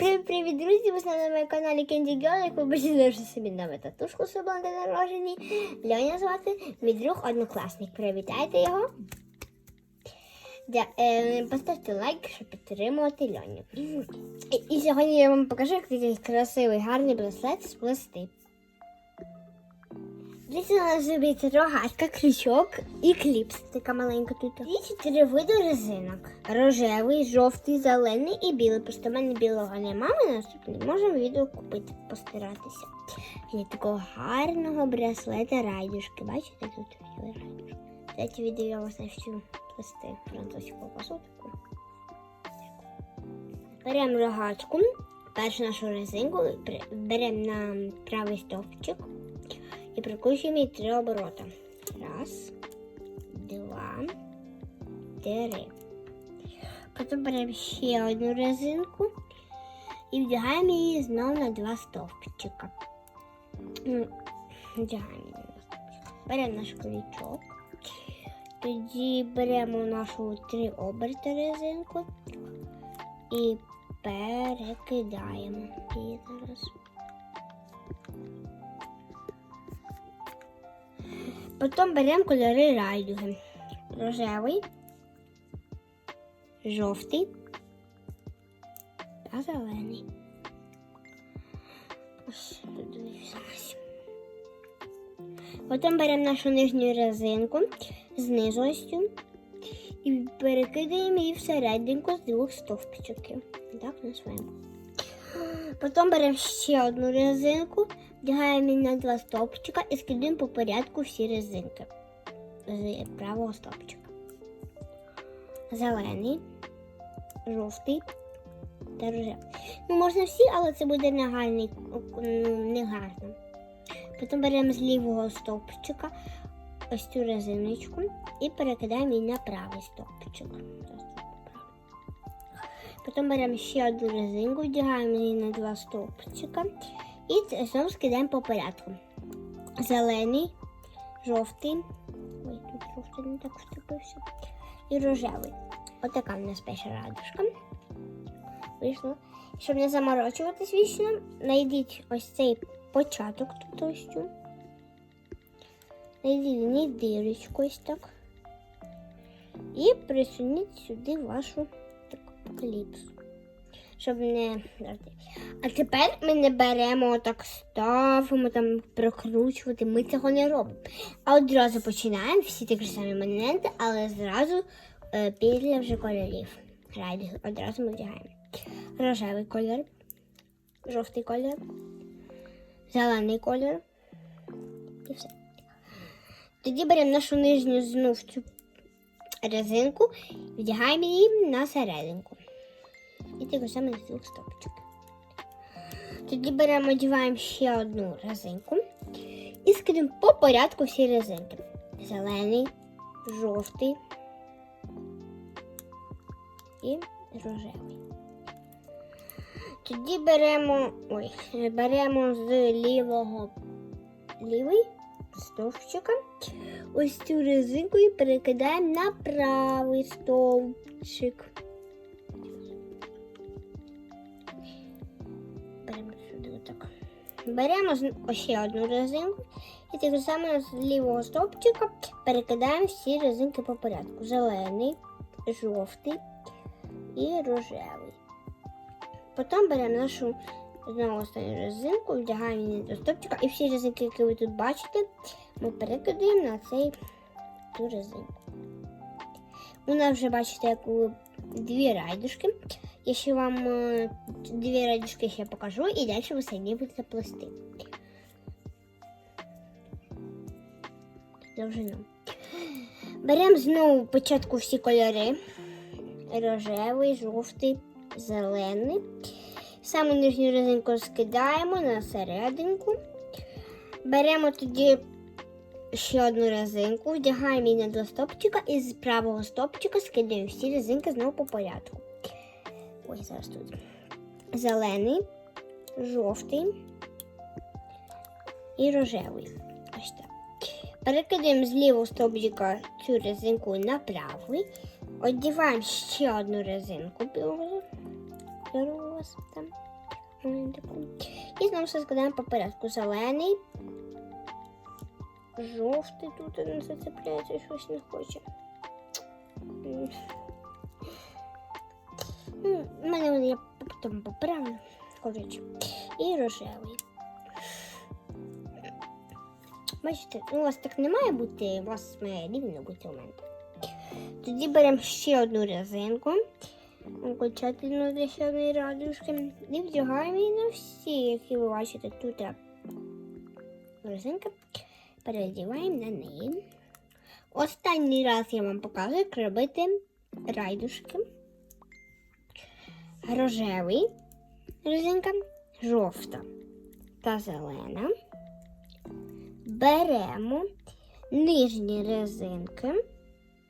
Привіт, друзі! Ви на моєму каналі Candy Girl, як ви бачите, вже собі нову татушку собі на день. Льоня звати, мій друг однокласник. Привітайте його. Дя, е, поставте лайк, щоб підтримувати Льоню. І, і сьогодні я вам покажу, як красивий, гарний браслет сплести. Дивіться, у нас зробиться рогатка, крючок і кліпс. Така маленька тут. І чотири види резинок. Рожевий, жовтий, зелений і білий. Просто в мене білого немає наступний. Можемо відео купити, постаратися. Для такого гарного браслета райдушки. Бачите, тут є райдушки. Кстати, відео я вас навчу плести французьку посудку. Беремо рогатку, першу нашу резинку, беремо на правий стовпчик і прикручуємо її три оборота. Раз, два, три. Потім беремо ще одну резинку і вдягаємо її знову на два стовпчика. Ну, Вдягаємо її. Беремо наш крючок. Тоді беремо нашу три оберта резинку і перекидаємо її зараз. Потім беремо кольори райдуги. Рожевий, жовтий та зелений. Ось. Потім беремо нашу нижню резинку знизу ось і перекидаємо її всерединку з двох стовпчиків. Так, називаємо. Потім беремо ще одну резинку, вдягаємо її на два стовпчика і скидаємо по порядку всі резинки з правого стовпчика. Зелений, жовтий та рожевий. Ну, можна всі, але це буде ну, не. Потім беремо з лівого стовпчика ось цю резиночку і перекидаємо її на правий стовпчик. Потім беремо ще одну резинку, вдягаємо її на два стовпчика і знову скидаємо по порядку. Зелений, жовтий. Ой, тут жовтий не так вступився. І рожевий. Отака в нас перша радужка. Вийшло. Щоб не заморочуватись вічно, знайдіть ось цей початок тут ось цю. Знайдіть дирочку ось так. І присуніть сюди вашу таку. Щоб не. А тепер ми не беремо так ставимо, там прокручувати. Ми цього не робимо. А одразу починаємо всі такі ж самі моменти, але зразу е, після вже кольорів. Райдинг одразу ми вдягаємо. Рожевий кольор, жовтий кольор, зелений кольор. І все. Тоді беремо нашу нижню знов цю резинку, вдягаємо її на серединку. І саме на двох стопчик. Тоді беремо, одягаємо ще одну резинку і скидемо по порядку всі резинки. Зелений, жовтий і рожевий. Тоді беремо, ой, беремо з лівого лівий стовпчика ось цю резинку і перекидаємо на правий стовпчик. Беремо ще одну резинку і так само з лівого стовпчика перекидаємо всі резинки по порядку. Зелений, жовтий і рожевий. Потім беремо нашу знову останню резинку, вдягаємо її до стопчика і всі резинки, які ви тут бачите, ми перекидаємо на цей цю резинку. Нас вже бачите, як у дві райдушки. Я ще вам е, дві райдушки ще покажу далі ви самі будете плести. Довжину. Беремо знову спочатку всі кольори. Рожевий, жовтий, зелений. Саму нижню резинку скидаємо на серединку. Беремо тоді ще одну резинку, вдягаємо її на стопчика і з правого стопчика скидаємо всі резинки знову по порядку. Ой, зараз тут. Зелений, жовтий і рожевий. Ось так. Перекидаємо з лівого стовпчика цю резинку на правий. Одіваємо ще одну резинку білу. І знову все складаємо по порядку. Зелений. Жовтий тут не зацепляється, щось не хоче. У мене вони я потім. Коротше. І рожевий. Бачите, ну, у вас так не має бути, у вас має рівно бути у мене. Тоді беремо ще одну резинку, окончательно ще радужки, і вдягаємо її на всі, які ви бачите тут. е, Резинка. Передіваємо на неї. Останній раз я вам показую, як робити райдушки. Рожевий резинка, жовта та зелена. Беремо нижні резинки,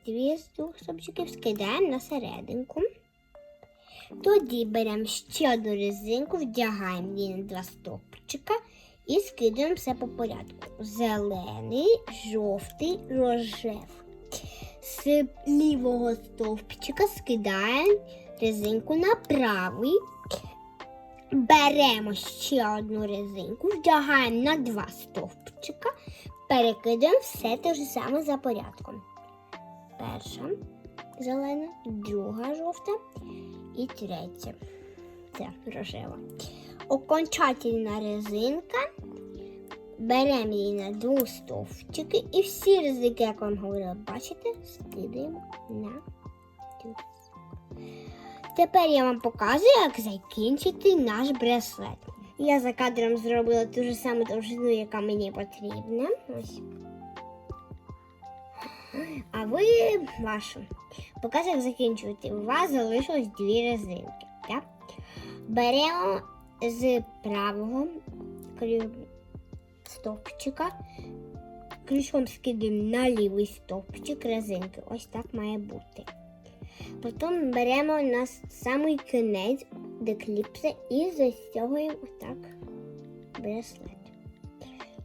дві з двох стопчиків скидаємо на серединку. Тоді беремо ще одну резинку, вдягаємо її на два стопчика і скидаємо все по порядку. Зелений, жовтий, рожевий. З лівого стовпчика скидаємо резинку на правий. Беремо ще одну резинку, вдягаємо на два стовпчика, перекидаємо все те ж саме за порядком. Перша зелена, друга жовта і третя. Це рожева. Окончательна резинка. Беремо її на два стовпчики і всі резинки, як вам говорила, бачите, скидаємо на цю Тепер я вам показую, як закінчити наш браслет. Я за кадром зробила ту ж саму довжину, яка мені потрібна. Ось. А ви вашу. Показую, як закінчувати. У вас залишилось дві резинки. Так? Беремо з правого крю- стовпчика, крючком скидаємо на лівий стовпчик резинки. Ось так має бути. Потім беремо на самий кінець до кліпса і застягуємо отак браслет.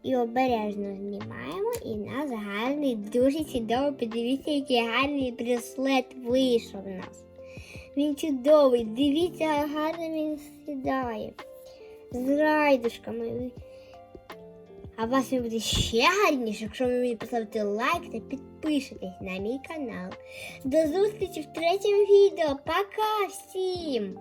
І обережно знімаємо, і у нас гарний, дуже чудовий. Подивіться, який гарний браслет вийшов у нас. Він чудовий. Дивіться, гарно він сідає. З райдушками. А вас він буде ще гарніше, якщо ви мені поставите лайк та підпишетесь на мій канал. До зустрічі в третьому відео. Пока всім!